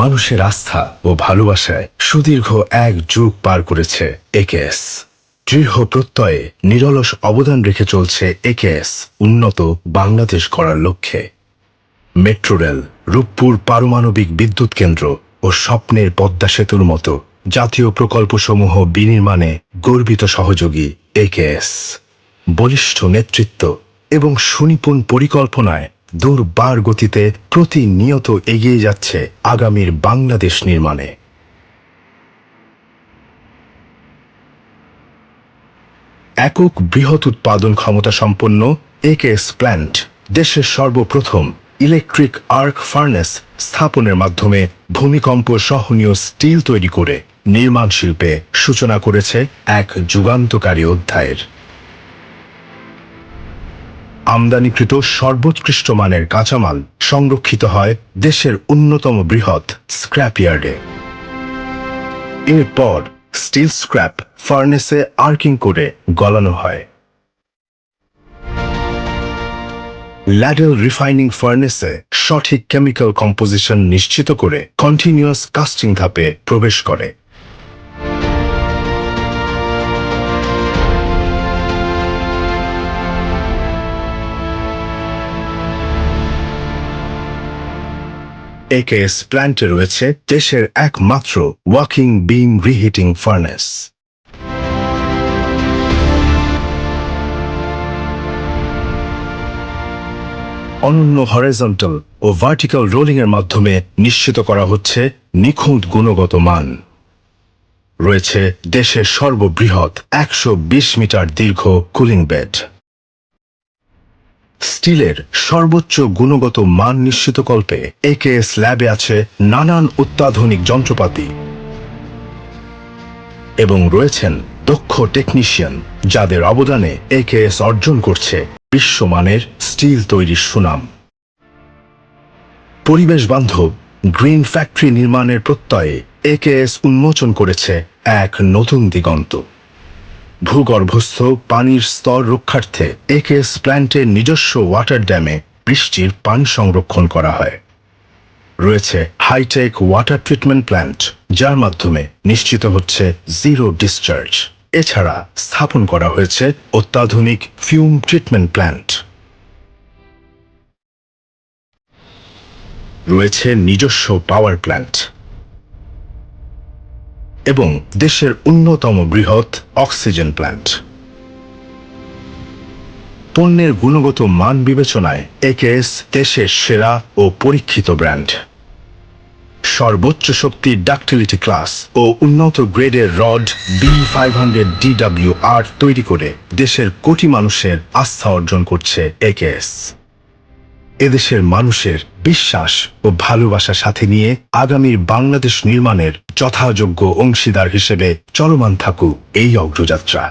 মানুষের আস্থা ও ভালোবাসায় সুদীর্ঘ এক যুগ পার করেছে একেএস। দৃঢ় প্রত্যয়ে নিরলস অবদান রেখে চলছে একেএস, উন্নত বাংলাদেশ করার লক্ষ্যে। মেট্রো রেল, রূপপুর পারমাণবিক বিদ্যুৎ কেন্দ্র ও স্বপ্নের পদ্মা সেতুর মতো জাতীয় প্রকল্পসমূহ বিনির্মাণে গর্বিত সহযোগী একেএস। বলিষ্ঠ নেতৃত্ব এবং সুনিপুণ পরিকল্পনায় দুর্বার গতিতে প্রতিনিয়ত এগিয়ে যাচ্ছে আগামীর বাংলাদেশ নির্মাণে। একক বৃহৎ উৎপাদন ক্ষমতা সম্পন্ন একেএস প্ল্যান্ট দেশের সর্বপ্রথম ইলেকট্রিক আর্ক ফার্নেস স্থাপনের মাধ্যমে ভূমিকম্প সহনীয় স্টিল তৈরি করে নির্মাণ শিল্পে সূচনা করেছে এক যুগান্তকারী অধ্যায়ের। আমদানিকৃত সর্বোৎকৃষ্ট মানের কাঁচামাল সংরক্ষিত হয় দেশের অন্যতম বৃহৎ স্ক্র্যাপইয়ার্ডে। এরপর স্টিল স্ক্র্যাপ ফার্নেসে আর্কিং করে গলানো হয়। ল্যাডেল রিফাইনিং ফার্নেসে সঠিক কেমিক্যাল কম্পোজিশন নিশ্চিত করে কন্টিনিউয়াস কাস্টিং ধাপে প্রবেশ করে। একেএস প্ল্যান্টে রয়েছে দেশের একমাত্র ওয়াকিং বিম রিহিটিং ফার্নেস। অনন্য হরাইজন্টাল ও ভার্টিক্যাল রোলিং এর মাধ্যমে নিশ্চিত করা হচ্ছে নিখুঁত গুণগত মান। রয়েছে দেশের সর্ববৃহৎ একশো বিশ মিটার দীর্ঘ কুলিং বেড। স্টিলের সর্বোচ্চ গুণগত মান নিশ্চিত নিশ্চিতকল্পে একেএস ল্যাবে আছে নানান অত্যাধুনিক যন্ত্রপাতি এবং রয়েছেন দক্ষ টেকনিশিয়ান যাদের অবদানে একেএস অর্জন করছে বিশ্বমানের স্টিল তৈরির সুনাম। পরিবেশ বান্ধব গ্রিন ফ্যাক্টরি নির্মাণের প্রত্যয়ে একেএস উন্মোচন করেছে এক নতুন দিগন্ত। ভূগর্ভস্থ পানির স্তর রক্ষার্থে একেএস প্ল্যান্টের নিজস্ব ওয়াটার ড্যামে বৃষ্টির পানি সংরক্ষণ করা হয়। রয়েছে হাইটেক ওয়াটার ট্রিটমেন্ট প্ল্যান্ট, যার মাধ্যমে নিশ্চিত হচ্ছে জিরো ডিসচার্জ। এছাড়া স্থাপন করা হয়েছে অত্যাধুনিক ফিউম ট্রিটমেন্ট প্ল্যান্ট। রয়েছে নিজস্ব পাওয়ার প্ল্যান্ট এবং দেশের অন্যতম বৃহৎ অক্সিজেন প্ল্যান্ট। পণ্যের গুণগত মান বিবেচনায় একেএস দেশের সেরা ও পরীক্ষিত ব্র্যান্ড। সর্বোচ্চ শক্তি ডাক্টিলিটি ক্লাস ও উন্নত গ্রেডের rod B five hundred DW আর তৈরি করে দেশের কোটি মানুষের আস্থা অর্জন করছে একেএস। এদেশের মানুষের বিশ্বাস ও ভালোবাসার সাথে নিয়ে আগামী বাংলাদেশ নির্মাণের যথাযোগ্য অংশীদার হিসেবে চলমান থাকুক এই অগ্রযাত্রা।